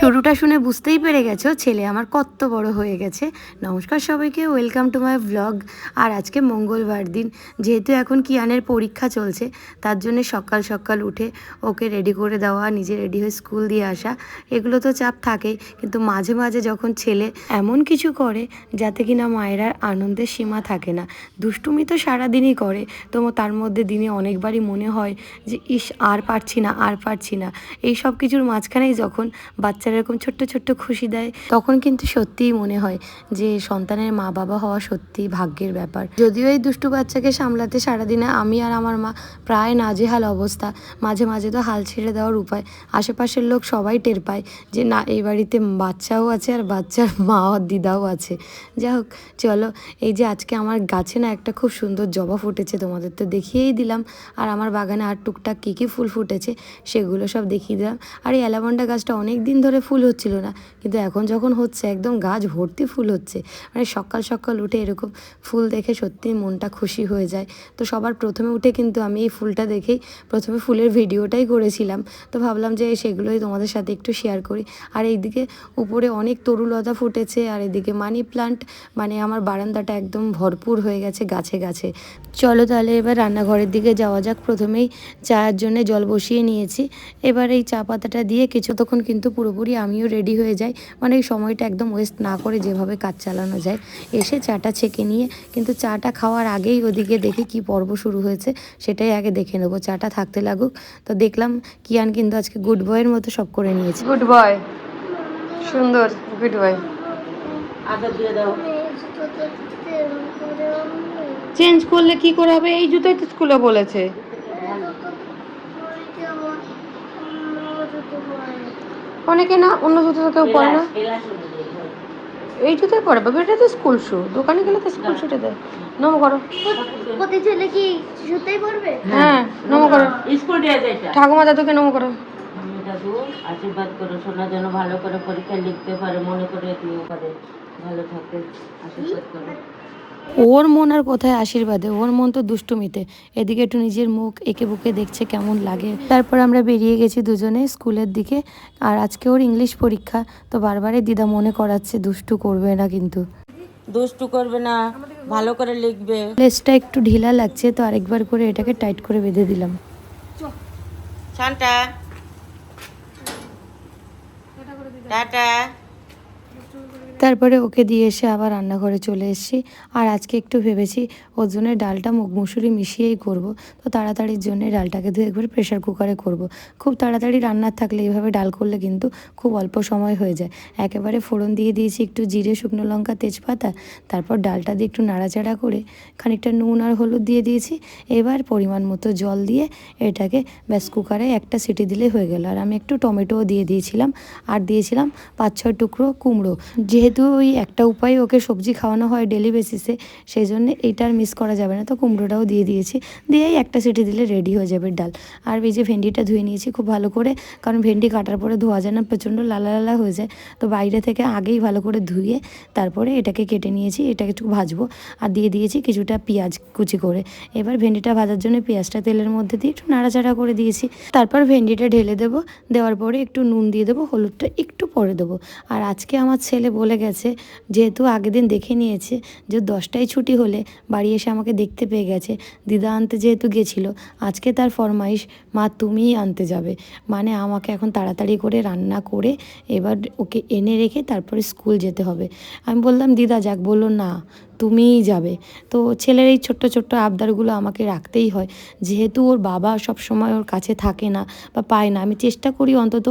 শুরুটা শুনে বুঝতেই পেরে গেছো, ছেলে আমার কত বড় হয়ে গেছে। নমস্কার সবাইকে, ওয়েলকাম টু মাই ব্লগ আর আজকে মঙ্গলবার দিন, যেহেতু এখন কিয়ানের পরীক্ষা চলছে, তার জন্য সকাল সকাল উঠে ওকে রেডি করে দেওয়া, নিজে রেডি হয়ে স্কুল দিয়ে আসা, এগুলো তো চাপ থাকেই, কিন্তু মাঝে মাঝে যখন ছেলে এমন কিছু করে, যাতে কিনা মায়ের আর আনন্দের সীমা থাকে না। দুষ্টুমি তো সারাদিনই করে, তো তার মধ্যে দিনে অনেকবারই মনে হয় যে, ইস, আর পারছি না, আর পারছি না। এই সব কিছুর মাঝখানেই যখন বাচ্চারা এরকম ছোট্ট ছোট্ট খুশি দেয়, তখন কিন্তু সত্যিই মনে হয় যে সন্তানের মা বাবা হওয়া সত্যি ভাগ্যের ব্যাপার। যদিও এই দুষ্টু বাচ্চাকে সামলাতে সারাদিনে আমি আর আমার মা প্রায় নাজেহাল অবস্থা, মাঝে মাঝে তো হাল ছেড়ে দেওয়ার উপায়। আশেপাশের লোক সবাই টের পায় যে না, এই বাড়িতে বাচ্চাও আছে আর বাচ্চার মা আর দিদাও আছে। যাই হোক, চলো, এই যে আজকে আমার গাছে না একটা খুব সুন্দর জবা ফুটেছে, তোমাদের তো দেখিয়েই দিলাম। আর আমার বাগানে আর টুকটাক কী কী ফুল ফুটেছে, সেগুলো সব দেখিয়ে দিলাম। আর এই অ্যালামন্ডা গাছটা অনেক দিন ধরে ফুল হচ্ছিল না। কিন্তু এখন যখন হচ্ছে একদম গাছ ভর্তি ফুল হচ্ছে মানে সকাল সকাল উঠে এরকম ফুল দেখে সত্যি মনটা খুশি হয়ে যায়। তো সবার প্রথমে উঠে কিন্তু আমি এই ফুলটা দেখেই প্রথমে ফুলের ভিডিওটাই করেছিলাম। তো ভাবলাম যে সেগুলোই তোমাদের সাথে একটু শেয়ার করি। আর এইদিকে উপরে অনেক তরুলতা ফুটেছে, আর এদিকে মানি প্লান্ট মানে আমার বারান্দাটা একদম ভরপুর হয়ে গেছে গাছে গাছে। চলো তাহলে এবার রান্নাঘরের দিকে যাওয়া যাক। প্রথমেই চায়ের জন্য জল বসিয়ে নিয়েছি। এবার এই চা পাতাটা দিয়ে কিছু তখন কিন্তু পুরোপুরি আমিও রেডি হয়ে যাই। মানে এই সময়টা একদম ওয়েস্ট না করে যেভাবে কাজ চালানো যায়। এসে চাটা ছেঁকে নিয়ে কিন্তু চাটা খাওয়ার আগেই ওদিকে দেখি কি পর্ব শুরু হয়েছে সেটাই আগে দেখে নেব। চাটা থাকতে লাগুক। তো দেখলাম কিয়ান কিন্তু আজকে গুড বয়ের মতো সব করে নিয়েছে। গুড বয় সুন্দর গুড বয় আদর দিয়ে দাও। চেঞ্জ করলে কি করে হবে? এই জুতোই তো স্কুলে বলেছে। অনেকে না অন্য জুতো তো কেউ পরে না? এই জুতোই পরে বাবা এটা তো স্কুল শু দোকানে গেলে তো স্কুল শুটে দেয়। নম করো। প্রতি ছেলে কি জুতোই পরবে? হ্যাঁ নম করো। স্কুল ড্রেস এটা। ঠাকুমা দাদুকে নম করো। আমি দাদু আশীর্বাদ করো সোনা যেন ভালো করে পরীক্ষা লিখতে পারে মনে করে দিও পারে। ভালো থাকে আশীর্বাদ করো। ওর মন আর কোথায় আশীর্বাদে? ওর মন তো দুষ্টুমিতে। এদিকে একটু নিজের মুখ একে বুকে দেখছে কেমন লাগে। তারপর আমরা বেরিয়ে গেছি দুজনে স্কুলের দিকে। আর আজকে ওর ইংলিশ পরীক্ষা। তো বারবারই দিদা মনে করাচ্ছে দুষ্টু করবে না কিন্তু। দুষ্টু করবে না ভালো করে লিখবে। লেসটা একটু ঢিলা লাগছে তো আরেকবার করে এটাকে টাইট করে বেঁধে দিলাম। টাটা। তারপরে ওকে দিয়ে এসে আবার রান্নাঘরে চলে এসেছি। আর আজকে একটু ভেবেছি, ওর জন্য ডালটা মুগ মুসুরি মিশিয়েই করব। তো তাড়াতাড়ির জন্য ডালটাকে ধুয়ে একবার প্রেশার কুকারে করব। খুব তাড়াতাড়ি রান্নার থাকলে এইভাবে ডাল করলে কিন্তু খুব অল্প সময় হয়ে যায়। একেবারে ফোড়ন দিয়ে দিয়েছি একটু জিরে, শুকনো লঙ্কা, তেজপাতা, তারপর ডালটা দিয়ে একটু নাড়াচাড়া করে খানিকটা নুন আর হলুদ দিয়ে দিয়েছি। এবার পরিমাণ মতো জল দিয়ে এটাকে ব্যাস কুকারে একটা সিটি দিলে হয়ে গেল। আর আমি একটু টমেটোও দিয়ে দিয়েছিলাম। আর দিয়েছিলাম পাঁচ ছয় টুকরো কুমড়ো। যেহেতু ওই একটা উপায় ওকে সবজি খাওয়ানো হয় ডেলি বেসিসে সেই জন্য এইটা আর মিস করা যাবে না। তো কুমড়োটাও দিয়ে দিয়েছি। দিয়েই একটা সিটি দিলে রেডি হয়ে যাবে ডাল। আর এই যে ভেন্ডিটা ধুয়ে নিয়েছি খুব ভালো করে, কারণ ভেন্ডি কাটার পরে ধোয়া যায় না, প্রচণ্ড লালা লালা হয়ে যায়। তো বাইরে থেকে আগেই ভালো করে ধুয়ে তারপরে এটাকে কেটে নিয়েছি, এটাকে একটু ভাজবো। আর দিয়ে দিয়েছি কিছুটা পেঁয়াজ কুচি করে। এবার ভেন্ডিটা ভাজার জন্য পেঁয়াজটা তেলের মধ্যে দিয়ে একটু নাড়াচাড়া করে দিয়েছি। তারপর ভেন্ডিটা ঢেলে দেবো। দেওয়ার পরে একটু নুন দিয়ে দেবো, হলুদটা একটু পরে দেবো। আর আজকে আমার ছেলে বলে গেছে, যেহেতু আগের দিন দেখে নিয়েছে যে দশটায় ছুটি হলে বাড়ি এসে আমাকে দেখতে পেয়ে গেছে। দিদা আনতে যেহেতু গেছিল, আজকে তার ফরমাইশ, মা তুমিই আনতে যাবে। মানে আমাকে এখন তাড়াতাড়ি করে রান্না করে এবার ওকে এনে রেখে তারপরে স্কুল যেতে হবে। আমি বললাম, দিদা যাক। বলল, না। তুমিই যাবে। তো ছেলের এই ছোট্ট ছোট্ট আবদারগুলো আমাকে রাখতেই হয়। যেহেতু ওর বাবা সব সময় ওর কাছে থাকে না বা পায় না, আমি চেষ্টা করি অন্তত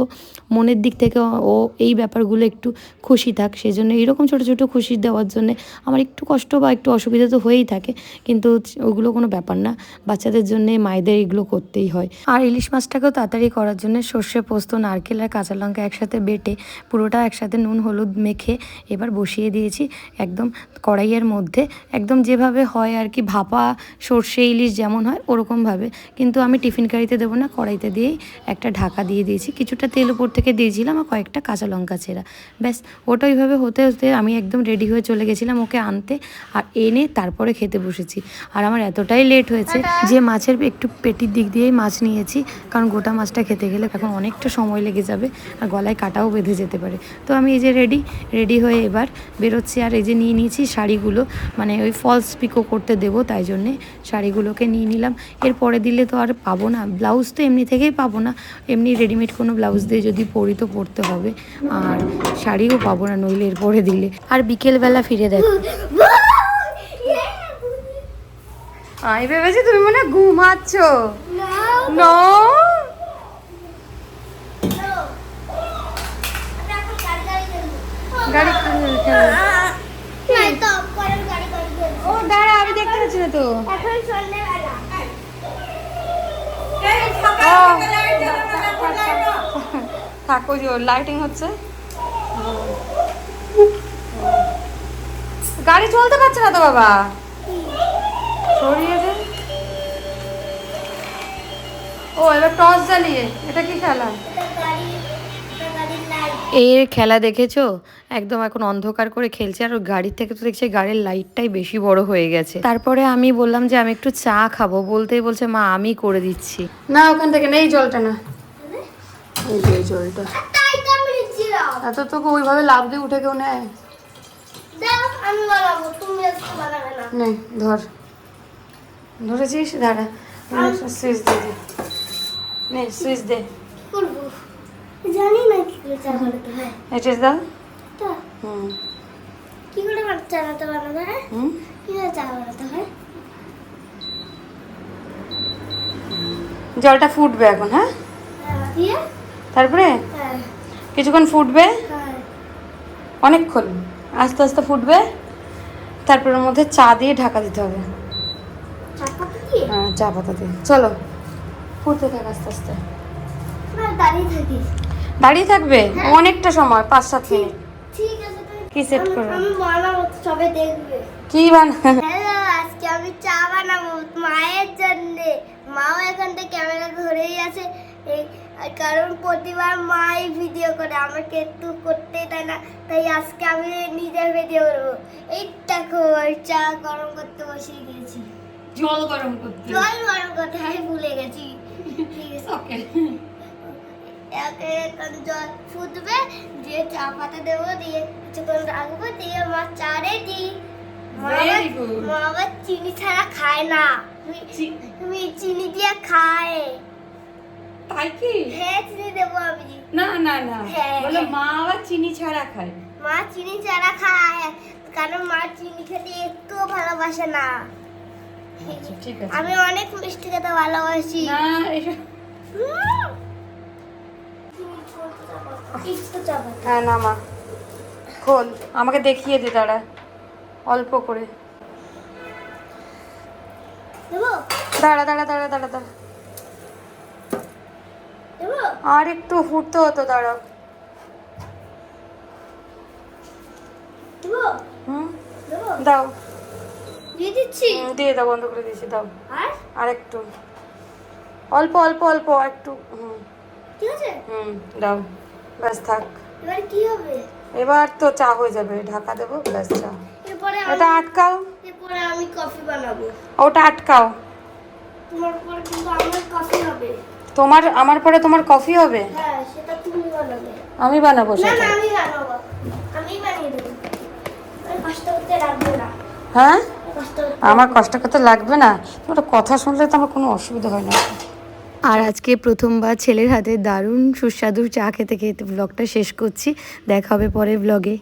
মনের দিক থেকে ও এই ব্যাপারগুলো একটু খুশি থাক। সেজন্য এরকম ছোট ছোট খুশি দেওয়ার জন্য আমার একটু কষ্ট বা একটু অসুবিধা তো হয়েই থাকে, কিন্তু ওগুলো কোনো ব্যাপার না। বাচ্চাদের জন্য মায়েদের এগুলো করতেই হয়। আর ইলিশ মাছটাকেও তাড়াতাড়ি করার জন্য সর্ষে, পোস্ত, নারকেল আর কাঁচা লঙ্কা একসাথে বেটে, পুরোটা একসাথে নুন, হলুদ মেখে এবার বসিয়ে দিয়েছি। একদম কড়াইয়ের মধ্যে মধ্যে একদম যেভাবে হয় আর কি, ভাপা, সর্ষে, ইলিশ যেমন হয় ওরকমভাবে। কিন্তু আমি টিফিন কারিতে দেবো না, কড়াইতে দিয়েই একটা ঢাকা দিয়ে দিয়েছি। কিছুটা তেল উপর থেকে দিয়েছিলাম আর কয়েকটা কাঁচা লঙ্কা ছেঁড়া। ব্যাস, ওটা ওইভাবে হতে হতে আমি একদম রেডি হয়ে চলে গেছিলাম ওকে আনতে আর এনে তারপরে খেতে বসেছি। আর আমার এতটাই লেট হয়েছে যে মাছের একটু পেটির দিক দিয়েই মাছ নিয়েছি, কারণ গোটা মাছটা খেতে গেলে এখন অনেকটা সময় লেগে যাবে আর গলায় কাটাও বেঁধে যেতে পারে। তো আমি এই যে রেডি রেডি হয়ে এবার বেরোচ্ছি আর এই যে নিয়ে নিয়েছি শাড়িগুলো। মানে ওই ফলস পিকো করতে দেবো তাই জন্যে শাড়িগুলোকে নিয়ে নিলাম। এরপরে দিলে তো আর পাবো না। ব্লাউজ তো এমনি থেকেই পাবো না। এমনি রেডিমেড কোনো ব্লাউজ দিয়ে যদি পরি তো পরতে হবে। আর শাড়িও পাবো না নইলে এরপরে দিলে। আর বিকেলবেলা ফিরে দেখো। আমি ভেবেছি তুমি মনে হয় ঘুমাচ্ছ। নো গাড়ি ও দাঁড়া আমি দেখতে পাচ্ছি না তো? থাকো লাইটিং হচ্ছে। গাড়ি চলতে পারছে না তো বাবা? সরিয়ে দে। ও এবার টস জ্বালিয়ে। এটা কি খেলা এটা গাড়ি এটা গাড়ির লাইট এর খেলা দেখেছ? একদম এখন অন্ধকার করে খেলছে। আর ওর গাড়ির থেকে তো দেখছি গাড়ির লাইটটাই বেশি বড় হয়ে গেছে। তারপরে আমি বললাম যে আমি একটু চা খাব। বলতেই বলছে মা আমি করে দিচ্ছি। না ওখান থেকে নেই জলটা না। এই যে জলটা। এত তোকে ওইভাবে লাভ দিয়ে উঠে কেউ নেয়। দাও আমি বানাবো। তুমি আজকে বানাবে না। নে ধর। ধরেছিস? দাঁড়া। সুইচ দে দে। নে সুইচ দে। জানি এটা দাও। তা? হুম। কি করে চা বানাতে হয়? হুম? কি করে চা বানাতে হয়? জলটা ফুটবে এখন হ্যাঁ? হ্যাঁ, তারপরে? হ্যাঁ। কিছুক্ষণ ফুটবে? হ্যাঁ। অনেকক্ষণ। আস্তে আস্তে ফুটবে। তারপর ওর মধ্যে চা দিয়ে ঢাকা দিতে হবে। চা পাতা দিয়ে? হ্যাঁ চা পাতা দিয়ে। চলো। ফুটতে থাক আস্তে আস্তে। দাঁড়িয়ে থাকিস। দাঁড়িয়ে থাকবে? অনেকটা সময় পাঁচ সাত মিনিট। ঠিক আছে কি আমি- করব? বানাবো সবে দেখবে। কি বানা হ্যালো আজকে আমি চা বানাবো মায়ের জন্য। মাও এখান থেকে ক্যামেরা ধরেই আছে। এই কারণ প্রতিবার মাই ভিডিও করে আমাকে একটু করতে দেয় না। তাই আজকে আমি নিজের ভিডিও করব। এই দেখো চা গরম করতে বসিয়ে দিয়েছি। জল গরম করতে। জল গরম করতে আমি ভুলে গেছি। ঠিক আছে। ওকে একে জল ফুটবে দিয়ে চা পাতা দেবো দিয়ে কিছুক্ষণ রাখব দিয়ে আমার চা রেডি মা আবার চিনি ছাড়া খায় না। তুমি- চিনি দিয়ে খায়। তাই কি? হ্যাঁ চিনি দেবো আমি। না না না। হ্যাঁ, বলো হ্যাঁ। মা আবার চিনি ছাড়া খায়। মা চিনি ছাড়া খায়। কারণ মা চিনি খেতে একটুও ভালোবাসে না? আচ্ছা, আমি অনেক মিষ্টি খেতে ভালোবাসি। না হ্যাঁ না মা। খোল। আমাকে দেখিয়ে দে দাঁড়া। অল্প করে। দাঁড়া দাঁড়া দাঁড়া দাঁড়া দাঁড়া। আর একটু ফুটতে হতো দাঁড়া হুম? দাও। দিয়ে দিচ্ছি? দিয়ে দাও বন্ধ করে দিয়েছি দাও। আর? আর একটু অল্প অল্প অল্প একটু। হুম। ঠিক আছে? হুম দাও। ব্যাস থাক। এবার কি হবে? এবার তো চা হয়ে যাবে ঢাকা দেবো ব্যাস চা। এরপরে আমি আটকাও। এরপরে আমি কফি বানাবো। ওটা আটকাও। তোমার পরে কিন্তু আমার কফি হবে। তোমার আমার পরে তোমার কফি হবে? হ্যাঁ সেটা তুমি বানাবে। আমি বানাবো সেটা না আমি বানাবো। আমি বানিয়ে দেবো। কষ্ট করতে রাখব না। হ্যাঁ? আমার কষ্ট করতে লাগবে না। তোমার কথা শুনলে তো আমার কোনো অসুবিধা হয় না। আর আজকে প্রথমবার ছেলের হাতে দারুণ সুস্বাদু চা খেতে খেতে ব্লগটা শেষ করছি। দেখা হবে পরের ব্লগে